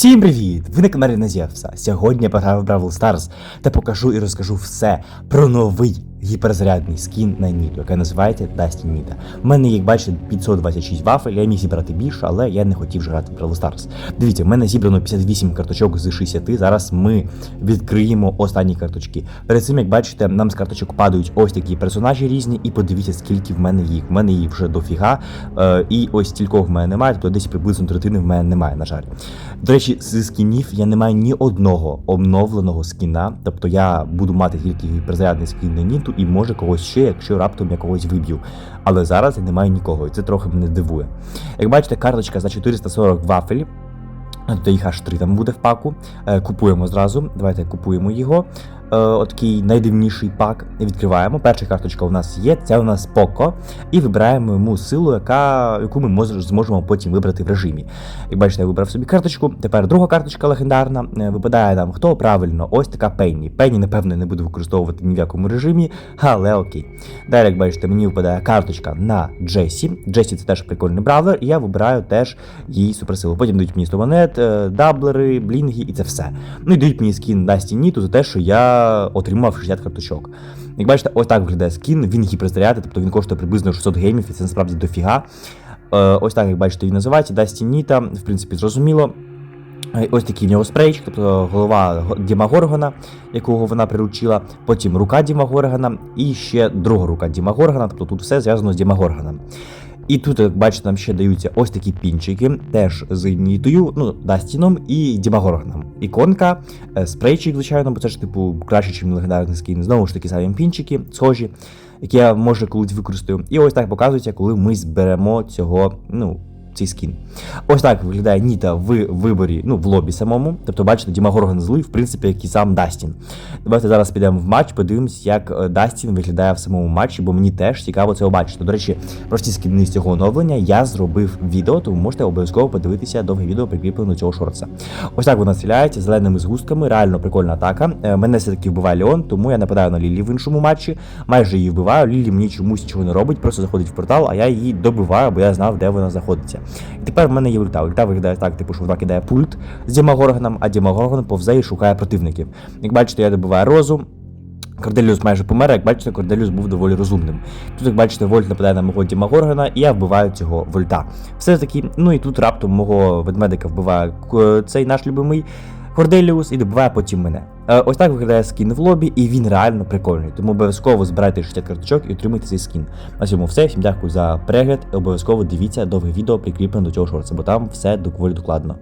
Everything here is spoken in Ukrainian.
Всім привіт! Ви на каналі Назєвса. Сьогодні я пограю в Бравл Старс та покажу і розкажу все про новий гіперзарядний скін на Ніту, який називається Dusty Ніта. У мене, як бачите, 526 вафель, я міг зібрати більше, але я не хотів грати в Бравл Stars. Дивіться, в мене зібрано 58 карточок з 60. Зараз ми відкриємо останні карточки. Перед цим, як бачите, нам з карточок падають ось такі персонажі різні, і подивіться, скільки в мене їх. В мене їх вже дофіга. Е, і ось стількох в мене немає, тобто десь приблизно третини в мене немає, на жаль. До речі, з скінів я не маю ні одного обновленого скіна. Тобто я буду мати тільки гіперзарядний скін на Ніту і може когось ще, якщо раптом я когось виб'ю. Але зараз я не маю нікого, і це трохи мене дивує. Як бачите, карточка за 440 вафель. Тобто їх аж три там буде в паку. Е, Купуємо зразу. Давайте купуємо його. Е, Отакий найдивніший пак. Відкриваємо. Перша карточка у нас є, це у нас Поко. І вибираємо йому силу, яка, яку ми зможемо потім вибрати в режимі. Як бачите, я вибрав собі карточку. Тепер друга карточка легендарна. Е, Випадає нам хто правильно, ось така Пенні. Пенні, напевно, не буду використовувати ні в якому режимі, але окей. Далі, як бачите, мені випадає карточка на Джесі. Джесі це теж прикольний бравлер, і я вибираю теж її суперсилу. Потім дають мені 100 монет, е, даблери, блінги і це все. Ну і дають мені скін Дасті Ніту за те, що я отримав 60 карточок. Як бачите, ось так виглядає скін, він гіперзарядний, тобто він коштує приблизно 600 геймів, і це насправді дофіга. Е, Ось так, як бачите, він називається Дасті Ніта, в принципі, зрозуміло. Е, Ось такий в нього спрейчик, тобто голова Діма Горгона, якого вона приручила, потім рука Діма Горгона і ще друга рука Діма Горгона, тобто тут все зв'язано з Діма Горгоном. І тут, як бачите, нам ще даються ось такі пінчики, теж з Нітою, ну, Дастіном і Дімагоргоном. Іконка, е, спрейчик, звичайно, бо це ж типу краще, ніж легендарний скін. Знову ж таки, самі пінчики, схожі, які я може колись використаю. І ось так показується, коли ми зберемо цього, ну, цей скін. Ось так виглядає Ніта в виборі, ну, в лобі самому. Тобто, бачите, Діма Горгон злий, в принципі, як і сам Дастін. Давайте зараз підемо в матч, подивимось, як е, Дастін виглядає в самому матчі, бо мені теж цікаво це побачити. До речі, про ці скіни з цього оновлення я зробив відео, тому можете обов'язково подивитися довге відео прикріплене до цього шорца. Ось так вона стріляється зеленими згустками, реально прикольна атака. Е, Мене все-таки вбиває Леон, тому я нападаю на Лілі в іншому матчі. Майже її вбиваю. Лілі мені чомусь нічого не робить, просто заходить в портал, а я її добиваю, бо я знав, де вона знаходиться. І тепер в мене є ульта. Ульта виглядає так, типу, що вона кидає пульт з Дімагорганом, а Дімагорган повзе і шукає противників. Як бачите, я добиваю розум. Корделіус майже помер, як бачите, Корделіус був доволі розумним. Тут, як бачите, Вольт нападає на мого Діма Горгана, і я вбиваю цього Вольта. Все таки, ну і тут раптом мого ведмедика вбиває цей наш любимий Корделіус і добиває потім мене. Е, Ось так виглядає скін в лобі, і він реально прикольний. Тому обов'язково збирайте 60 карточок і отримайте цей скін. На цьому все. Всім дякую за перегляд. Обов'язково дивіться довге відео прикріплене до цього шорца, бо там все доволі докладно.